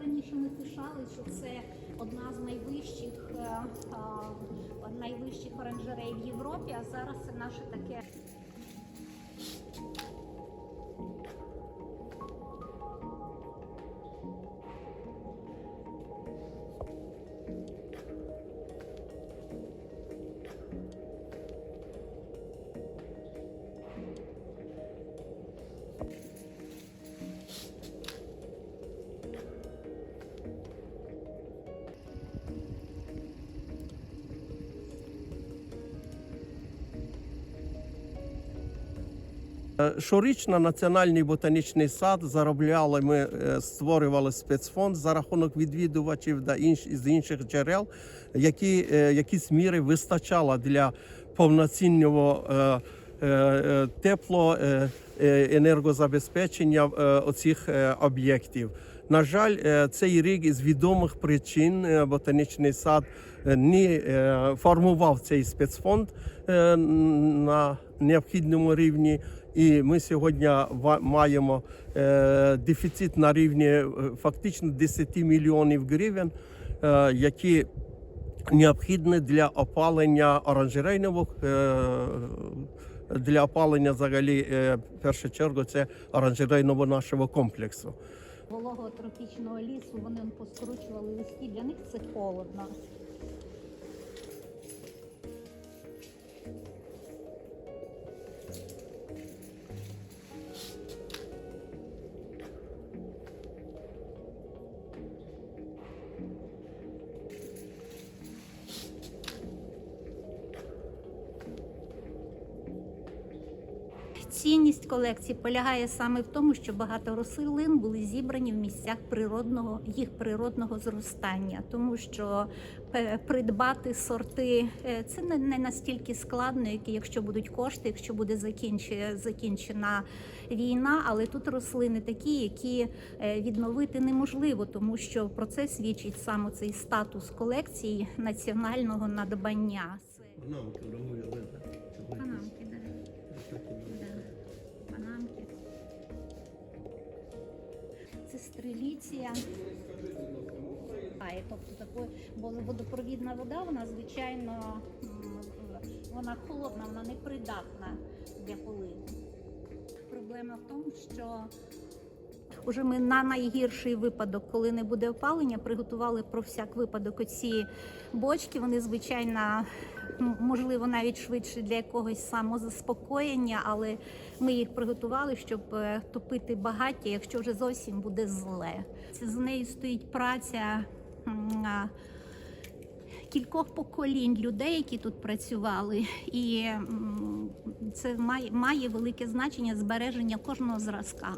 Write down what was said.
Раніше ми пишали, що це одна з найвищих е, е, найвищих оранжерей в Європі, а зараз це наше таке. Щорічно Національний ботанічний сад заробляли. Ми е, створювали спецфонд за рахунок відвідувачів та інш, з інших джерел, які е, якісь міри вистачало для повноцінного е, е, е, тепло е, е, енергозабезпечення е, оцих е, об'єктів. На жаль, е, цей рік із відомих причин е, ботанічний сад не е, формував цей спецфонд на необхідному рівні. І ми сьогодні маємо дефіцит на рівні фактично 10 мільйонів гривень, які необхідні для опалення оранжерейного. Для опалення взагалі, в першу чергу, це оранжерейного нашого комплексу. Вологого тропічного лісу вони он поскручували листі. Для них це холодно. Цінність колекції полягає саме в тому, що багато рослин були зібрані в місцях природного їх природного зростання, тому що е, придбати сорти е, це не, настільки складно, як якщо будуть кошти, якщо буде закінче- закінчена війна. Але тут рослини такі, які е, відновити неможливо, тому що про це свідчить саме цей статус колекції національного надбання. Панамки, І Тобто бо водопровідна вода, вона звичайно вона холодна, вона непридатна для поливу. Проблема в тому, що Уже ми на найгірший випадок, коли не буде опалення, приготували про всяк випадок оці бочки. Вони звичайно, можливо, навіть швидше для якогось самозаспокоєння, але ми їх приготували, щоб е, топити багаття, якщо вже зовсім буде зле. За нею стоїть праця. Кількох поколінь людей, які тут працювали, і це має, має велике значення збереження кожного зразка.